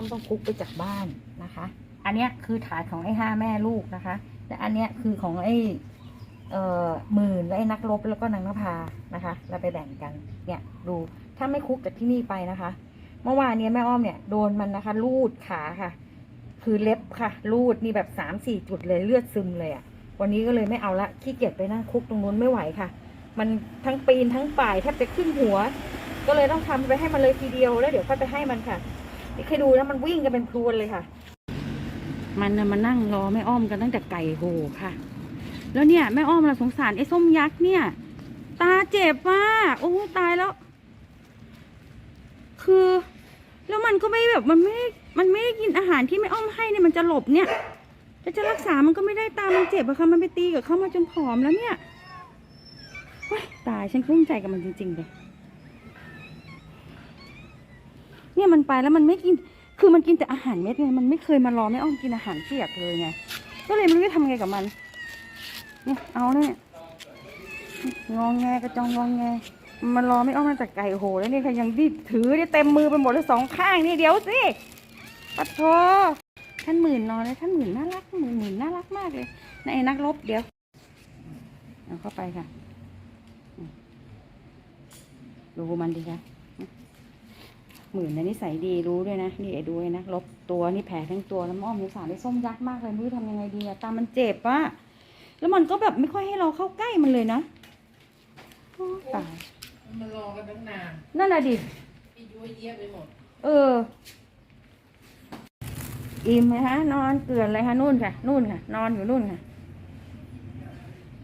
อมต้องคุกไปจากบ้านนะคะ อันเนี้ยคือถาดของไอ้ห้าแม่ลูกนะคะแต่อันเนี้ยคือของไอ้เอ่อหมื่นและไอ้นักรบแล้วก็นางนภานะคะ เราไปแบ่งกันเนี่ยดูถ้าไม่คุกจากที่นี่ไปนะคะ เมื่อวานเนี้ยแม่อ้อมเนี่ยโดนมันนะคะลูดขาค่ะ คือเล็บค่ะลูดนี่แบบสามสี่จุดเลยเลือดซึมเลยอะ่ะวันนี้ก็เลยไม่เอาละขี้เกียจไปนั่งคุกตรงนู้นไม่ไหวค่ะ มันทั้งปีนทั้งป่ายแทบจะขึ้นหัว ก็เลยต้องทำไปให้มันเลยทีเดียวแล้วเดี๋ยวค่อยไปให้มันค่ะ เคยดูนะมันวิ่งกันเป็นพรวนเลยค่ะ มันน่ะมานั่งรอแม่อ้อมกันตั้งแต่ไก่โหค่ะ แล้วเนี่ยแม่อ้อมเราสงสารไอ้ส้มยักษ์เนี่ย ตาเจ็บมากโอ้ตายแล้ว คือ แล้วมันก็ไม่แบบมันไม่มันไม่ได้กินอาหารที่แม่อ้อมให้เนี่ยมันจะหลบเนี่ยแล้วจะรักษามันก็ไม่ได้ตามมันเจ็บอะค่ะ มันไปตีกับเข้ามาจนผอมแล้วเนี่ยว้ายตายฉันกลุ้มใจกับมันจริงๆเลย เนี่ยมันไปแล้วมันไม่กิน คือมันกินแต่อาหารเม็ดไง มันไม่เคยมารอแม่อ้อมกินอาหารเปียกเลยไง ก็เลยไม่รู้จะทำไงกับมัน เนี่ยเอาเนี่ยงองแงกระจองงองแง มันรอไม่อ้อมมาจากไก่โหแล้วนี่ค่ะยังดิถือได้เต็มมือไปหมดเลยสองข้างนี่เดี๋ยวสิปัดโทท่านหมื่นนอนเลยท่านหมื่นน่ารักหมื่นหมื่นน่ารักมากเลยนายนักรบเดี๋ยวเอาเข้าไปค่ะ ดูมันดิคะ หมื่นนะนิสัยดีรู้ด้วยนะนี่ไอ้ดูไอ้นักรบตัวนี่แผลทั้งตัวแล้วอ้อมสงสารไอ้ส้มยักษ์มากเลยไม่รู้จะทำยังไงดีอะตามันเจ็บอะแล้วมันก็แบบไม่ค่อยให้เราเข้าใกล้มันเลยนะโอ้ตายมันรอกันตั้งนานนั่นน่ะดิพี่ยุ้ยเยียบไปหมด เออ อิ่มไหมคะนอนเกลือนเลยคะนู่นค่ะนู่นค่ะ นอนอยู่นู่นค่ะ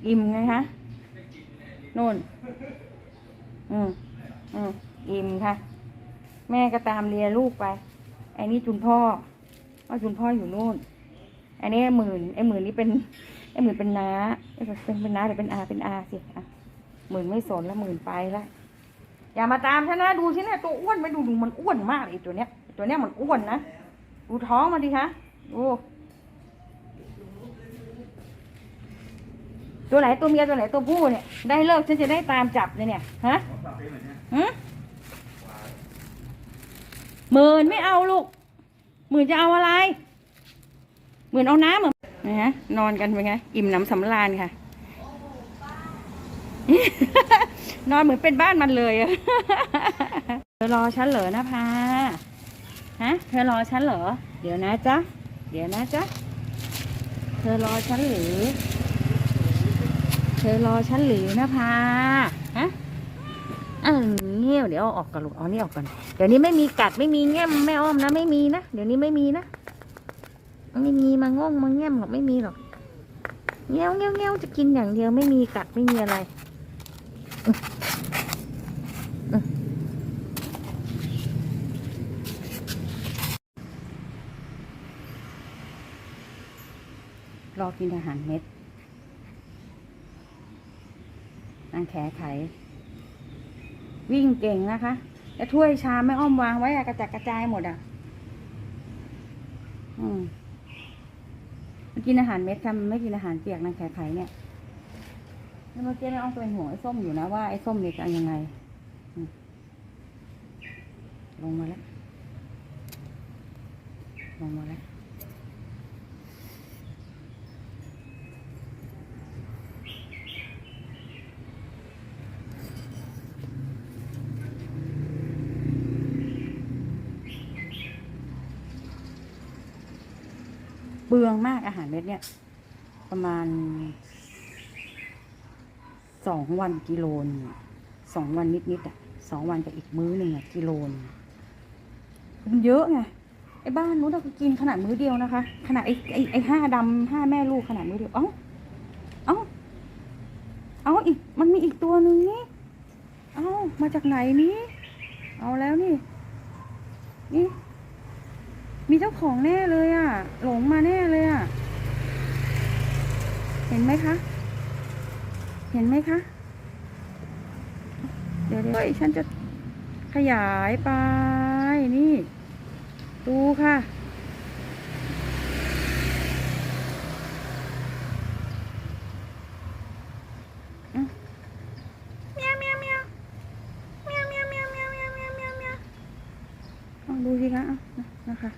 อิ่มไงคะนู่น อืมอืมอิ่มค่ะ แม่ก็ตามเลียลูกไป ไอ้นี่จุนพ่อว่าจุนพ่ออยู่นู่น อันนี้ไอ้หมื่นไอ้หมื่นนี่เป็นไอ้หมื่นเป็นน้าเอ้ยเป็นเป็นน้าหรือเป็นอาเป็นอาสิอะหมื่นไม่สนแล้วหมื่นไปแล้วอย่ามาตามฉันนะดูฉันนะตัวอ้วนไม่ดูดูมันอ้วนมากเลยไอ้ตัวเนี้ยไอ้ตัวเนี้ยมันอ้วนนะดูท้องมันดิคะดูตัวไหนตัวเมียตัวไหนตัวผู้เนี่ยได้เลิกฉันจะได้ตามจับเลยเนี่ยฮะฮะ หมื่นไม่เอาลูกหมื่นจะเอาอะไรหมื่นเอาน้ำเหมือนนะฮะนอนกันเป็นไง อิ่มหนำสำราญค่ะ นอนเหมือนเป็นบ้านมันเลยเธอรอฉันเหรอนะพาฮะเธอรอฉันเหรอ เดี๋ยวนะจ๊ะ เดี๋ยวนะจ๊ะ เธอรอฉันหรือ เธอรอฉันหรือนะพาฮะ ออเงี้ยวเดี๋ยวเอาออกก่อนลูกเอานี่ออกก่อนเดี๋ยวนี้ไม่มีกัดไม่มีแง้มแม่อ้อมนะไม่มีนะเดี๋ยวนี้ไม่มีนะไม่มีมาง่งมาแง้มหรอกไม่มีหรอกเงี้ยวเงี้ยวเงี้ยวจะกินอย่างเดียวไม่มีกัดไม่มีอะไรรอกินอาหารเม็ดนางแขไข วิ่งเก่งนะคะแล้วถ้วยชามไม่อ้อมวางไว้อะกระจัดกระจายหมดอะอืมมันกินอาหารเม็ดค่ะมันไม่กินอาหารเปียกนางแขไขเนี่ยแล้วเมื่อกี้แม่อ้อมเป็นห่วงไอ้ส้มอยู่นะว่าไอ้ส้มเนี่ยจะยังไงลงมาแล้วลงมาแล้ว เปลืองมากอาหารเม็ดเนี่ย ประมาณสองวันกิโลนสองวันนิดๆอะสองวันกับอีกมื้อหนึ่งอะกิโลนมันเยอะไงไอ้บ้านนู้นเรากินขนาดมื้อเดียวนะคะ ขนาดไอ้ไอ้ไอ้ห้าดำห้าแม่ลูกขนาดมื้อเดียวเอ้าเอ้าเอ้าอีกมันมีอีกตัวหนึ่งนี่เอ้ามาจากไหนนี้เอาแล้วนี่ีเจ้าของแน่เลยอะ หลงมาแน่เลยอะ เห็นไหมคะ เห็นไหมคะ เดี๋ยวเดี๋ยวฉันจะขยายไป นี่ ดูค่ะ ดูสิคะนะคะ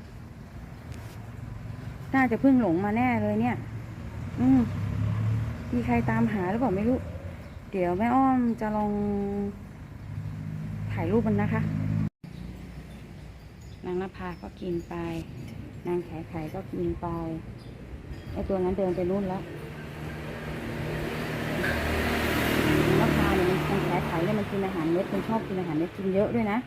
น่าจะเพิ่งหลงมาแน่เลยเนี่ย อืมมีใครตามหาหรือเปล่าไม่รู้ เดี๋ยวแม่อ้อมจะลองถ่ายรูปมันนะคะ นางนภาก็กินไป นางไข่ไข่ก็กินไป ไอตัวนั้นเดินไปนู่นแล้วนางนภาเนี่ยมันนางไข่ไข่เนี่ยมันกินอาหารเม็ดมันชอบกินอาหารเม็ดกินเยอะด้วยนะ